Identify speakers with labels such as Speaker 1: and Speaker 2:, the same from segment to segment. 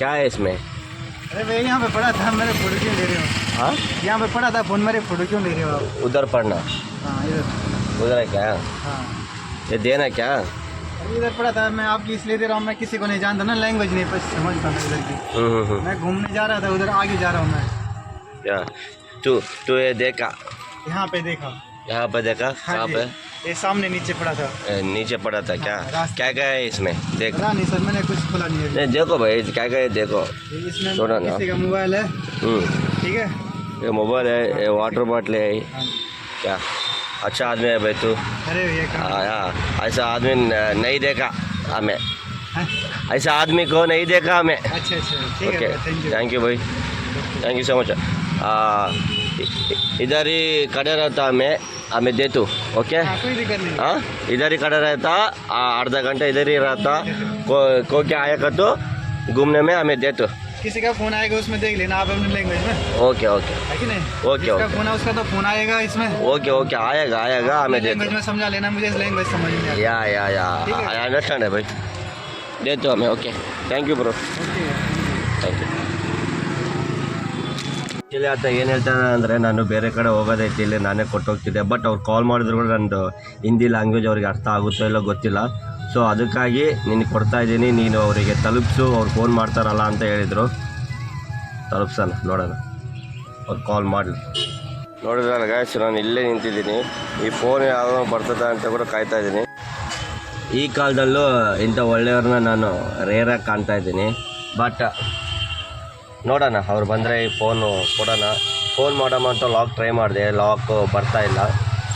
Speaker 1: क्या है इसमें?
Speaker 2: अरे भैया यहाँ पे पड़ा था मेरे फ़ोटो क्यों ले रहे हो?
Speaker 1: हाँ?
Speaker 2: यहाँ पे पड़ा था फ़ोन मेरे फ़ोटो क्यों ले रहे हो आप?
Speaker 1: उधर पढ़ना।
Speaker 2: हाँ इधर।
Speaker 1: उधर है क्या?
Speaker 2: हाँ।
Speaker 1: ये देना क्या?
Speaker 2: इधर पड़ा था मैं आपकी इसलिए दे रहा हूँ मैं किसी को नहीं जानता ना लैंग्वेज नहीं बस समझता मैं इधर की।
Speaker 1: हम्म हम्म हम्म।
Speaker 2: मैं घूमने जा रहा था उधर आगे जा रहा हूँ मैं।
Speaker 1: क्या? तू तू ये देखा?
Speaker 2: यहाँ पे देखा।
Speaker 1: यहाँ पे देखा?
Speaker 2: हाँ
Speaker 1: कहाँ पे?
Speaker 2: ये सामने नीचे पड़ा था।
Speaker 1: ए, नीचे पड़ा था क्या?
Speaker 2: हाँ,
Speaker 1: क्या क्या है इसमें? देख।
Speaker 2: नहीं सर मैंने कुछ खोला नहीं है
Speaker 1: नहीं देखो भाई क्या क्या है देखो।
Speaker 2: इसमें
Speaker 1: छोड़ो ना।
Speaker 2: किसी का मोबाइल है?
Speaker 1: हम्म।
Speaker 2: ठीक है?
Speaker 1: ये मोबाइल है ये वाटर बॉटल है।
Speaker 2: हाँ।
Speaker 1: क्या? अच्छा आदमी है भाई तू।
Speaker 2: अरे भैया
Speaker 1: हाँ ऐसा आदमी नहीं देखा हमें। ऐसा आदमी को नहीं देखा हमें।
Speaker 2: अच्छा अच्छा। ठीक है थैंक यू
Speaker 1: भाई। थैंक यू सो मच इधर ही खड़े रहता हमें हमें दे तू ओके
Speaker 2: हाँ
Speaker 1: इधर ही खड़ा रहता आधा घंटा इधर ही रहता को को क्या आया कर तो घूमने में हमें दे तू
Speaker 2: किसी का फ़ोन आएगा उसमें देख लेना आप अपने लैंग्वेज में
Speaker 1: okay okay okay okay
Speaker 2: phone है उसका तो फ़ोन आएगा इसमें
Speaker 1: ओके ओके आएगा आएगा हमें
Speaker 2: लैंग्वेज में समझा लेना मुझे लैंग्वेज समझ में
Speaker 1: या या या आई अंडरस्टैंड है भाई दे तो हमें okay thank you
Speaker 2: bro
Speaker 1: thank you ಇಲ್ಲಿ ಆತ ಏನು ಹೇಳ್ತಾನೆ ಅಂದರೆ, ನಾನು ಬೇರೆ ಕಡೆ ಹೋಗೋದೈತಿ ಇಲ್ಲಿ ನಾನೇ ಕೊಟ್ಟೋಗ್ತಿದ್ದೆ. ಬಟ್ ಅವ್ರು ಕಾಲ್ ಮಾಡಿದ್ರು ಕೂಡ ನಂದು ಹಿಂದಿ ಲ್ಯಾಂಗ್ವೇಜ್ ಅವ್ರಿಗೆ ಅರ್ಥ ಆಗುತ್ತೋ ಇಲ್ಲೋ ಗೊತ್ತಿಲ್ಲ. ಸೊ ಅದಕ್ಕಾಗಿ ನಿನಗೆ ಕೊಡ್ತಾ ಇದ್ದೀನಿ, ನೀನು ಅವರಿಗೆ ತಲುಪಿಸು, ಅವ್ರು ಫೋನ್ ಮಾಡ್ತಾರಲ್ಲ ಅಂತ ಹೇಳಿದರು. ತಲುಪ್ಸೋಣ, ನೋಡೋಣ. ಅವ್ರು ಕಾಲ್ ಮಾಡಲಿ. ನೋಡಿದ್ರಲ್ಲ ಗಾಯ್ಸ್ ನಾನು ಇಲ್ಲೇ ನಿಂತಿದ್ದೀನಿ. ಈ ಫೋನ್ ಯಾವಾಗ ಬರ್ತದ ಅಂತ ಕೂಡ ಕಾಯ್ತಾ ಇದ್ದೀನಿ. ಈ ಕಾಲದಲ್ಲೂ ಇಂಥ ಒಳ್ಳೆಯವ್ರನ್ನ ನಾನು ರೇರಾಗಿ ಕಾಣ್ತಾ ಇದ್ದೀನಿ. ಬಟ್ ನೋಡೋಣ, ಅವ್ರು ಬಂದರೆ ಫೋನು ಕೊಡೋಣ. ಫೋನ್ ಮಾಡೋಣ ಅಂತ ಲಾಕ್ ಟ್ರೈ ಮಾಡಿದೆ ಲಾಕ್ ಬರ್ತಾ ಇಲ್ಲ.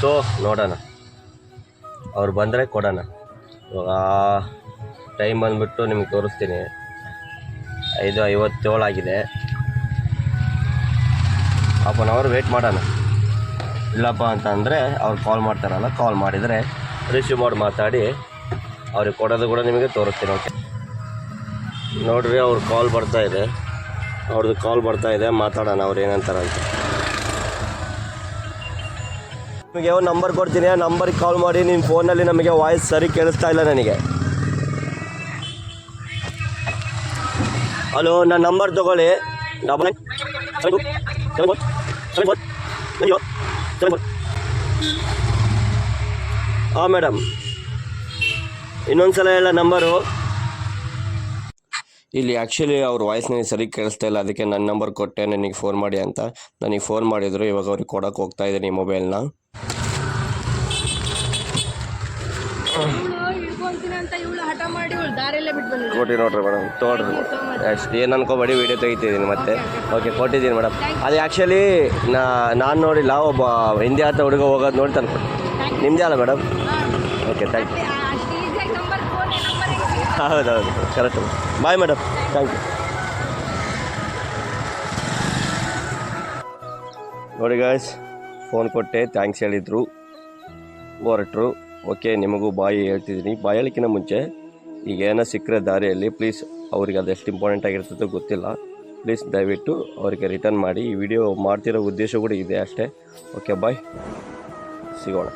Speaker 1: ಸೊ ನೋಡೋಣ. ಅವ್ರು ಬಂದರೆ ಕೊಡೋಣ. ಇವಾಗ ಟೈಮ್ ಬಂದುಬಿಟ್ಟು ನಿಮಗೆ ತೋರಿಸ್ತೀನಿ. ಐದು ಐವತ್ತೇಳು ಆಗಿದೆ. ಹಾಫ್ ಆನ್ ಅವರ್ ವೆಯ್ಟ್ ಮಾಡೋಣ. ಇಲ್ಲಪ್ಪ ಅಂತ ಅಂದರೆ ಅವ್ರು ಕಾಲ್ ಮಾಡ್ತಾರಲ್ಲ ಕಾಲ್ ಮಾಡಿದರೆ ರಿಸೀವ್ ಮಾಡಿ ಮಾತಾಡಿ ಅವ್ರಿಗೆ ಕೊಡೋದು ಕೂಡ ನಿಮಗೆ ತೋರಿಸ್ತೀನಿ ಓಕೆ ನೋಡಿರಿ, ಅವ್ರ ಕಾಲ್ ಬರ್ತಾ ಇದೆ. ಅವ್ರದ್ದು ಕಾಲ್ ಬರ್ತಾ ಇದೆ, ಮಾತಾಡೋಣ ಅವ್ರು ಏನಂತಾರೆ ಅಂತ. ನಿಮಗೆ ಯಾವ ನಂಬರ್ ಕೊಡ್ತೀನಿ, ಆ ನಂಬರ್ಗೆ ಕಾಲ್ ಮಾಡಿ ನಿಮ್ಮ ಫೋನಲ್ಲಿ ನಮಗೆ ವಾಯ್ಸ್ ಸರಿ ಕೇಳಿಸ್ತಾ ಇಲ್ಲ ನನಗೆ. ಹಲೋ ನನ್ನ ನಂಬರ್ ತಗೊಳ್ಳಿ. ಡಬಲ್ ಹಾಂ ಮೇಡಮ್ ಇನ್ನೊಂದು ಸಲ ಹೇಳ ನಂಬರು ಇಲ್ಲಿ ಆ್ಯಕ್ಚುಲಿ ಅವ್ರ ವಾಯ್ಸ್ ನನಗೆ ಸರಿ ಕೇಳಿಸ್ತಾ ಇಲ್ಲ. ಅದಕ್ಕೆ ನನ್ನ ನಂಬರ್ ಕೊಟ್ಟೆ ನನಗೆ ಫೋನ್ ಮಾಡಿ ಅಂತ. ನನಗೆ ಫೋನ್ ಮಾಡಿದರು ಇವಾಗ ಅವ್ರಿಗೆ ಕೊಡೋಕೆ ಹೋಗ್ತಾ ಇದ್ದೀನಿ ಈ ಮೊಬೈಲ್ನ ಕೊಟ್ಟಿ ನೋಡ್ರಿ ಮೇಡಮ್ ತೊಗೊಳ್ರಿ. ಅಷ್ಟು ಏನು ಅನ್ಕೋಬೇಡಿ ವೀಡಿಯೋ ತೆಗಿತಿದ್ದೀನಿ ಮತ್ತೆ. ಓಕೆ ಕೊಟ್ಟಿದ್ದೀನಿ ಮೇಡಮ್ ಅದು ಆ್ಯಕ್ಚುಲಿ ನಾ ನಾನು ನೋಡಿಲ್ಲ ಒಬ್ಬ ಹಿಂದಿ ಆತ ಹುಡುಗ ಹೋಗೋದು ನೋಡಿ ತಂದು ನಿಮ್ಮದೇ ಅಲ್ಲ ಮೇಡಮ್ ಓಕೆ ಥ್ಯಾಂಕ್ ಯು
Speaker 3: ಅಷ್ಟು ಈಸಿಯಾಗಿ ನಂಬರ್ ಫೋನ್ ನಂಬರ್
Speaker 1: ಹೌದೌದು correct bye madam thank you ನೋಡಿ ಗಾಯ್ಸ್ ಫೋನ್ ಕೊಟ್ಟೆ ಥ್ಯಾಂಕ್ಸ್ ಹೇಳಿದರು, ಹೊರಟರು. ಓಕೆ ನಿಮಗೂ ಬಾಯಿ ಹೇಳ್ತಿದ್ದೀನಿ. ಬಾಯಿ ಹೇಳಿಕಿನ ಮುಂಚೆ, ಈಗ ಏನೋ ಸಿಕ್ಕರೆ ದಾರಿಯಲ್ಲಿ ಪ್ಲೀಸ್ ಅವ್ರಿಗೆ ಅದೆಷ್ಟು ಇಂಪಾರ್ಟೆಂಟ್ ಆಗಿರ್ತದೋ ಗೊತ್ತಿಲ್ಲ. ಪ್ಲೀಸ್ ದಯವಿಟ್ಟು ಅವರಿಗೆ ರಿಟರ್ನ್ ಮಾಡಿ. ಈ ವಿಡಿಯೋ ಮಾಡ್ತಿರೋ ಉದ್ದೇಶ ಕೂಡ ಇದೆ ಅಷ್ಟೇ. ಓಕೆ ಬಾಯ್ ಸಿಗೋಣ.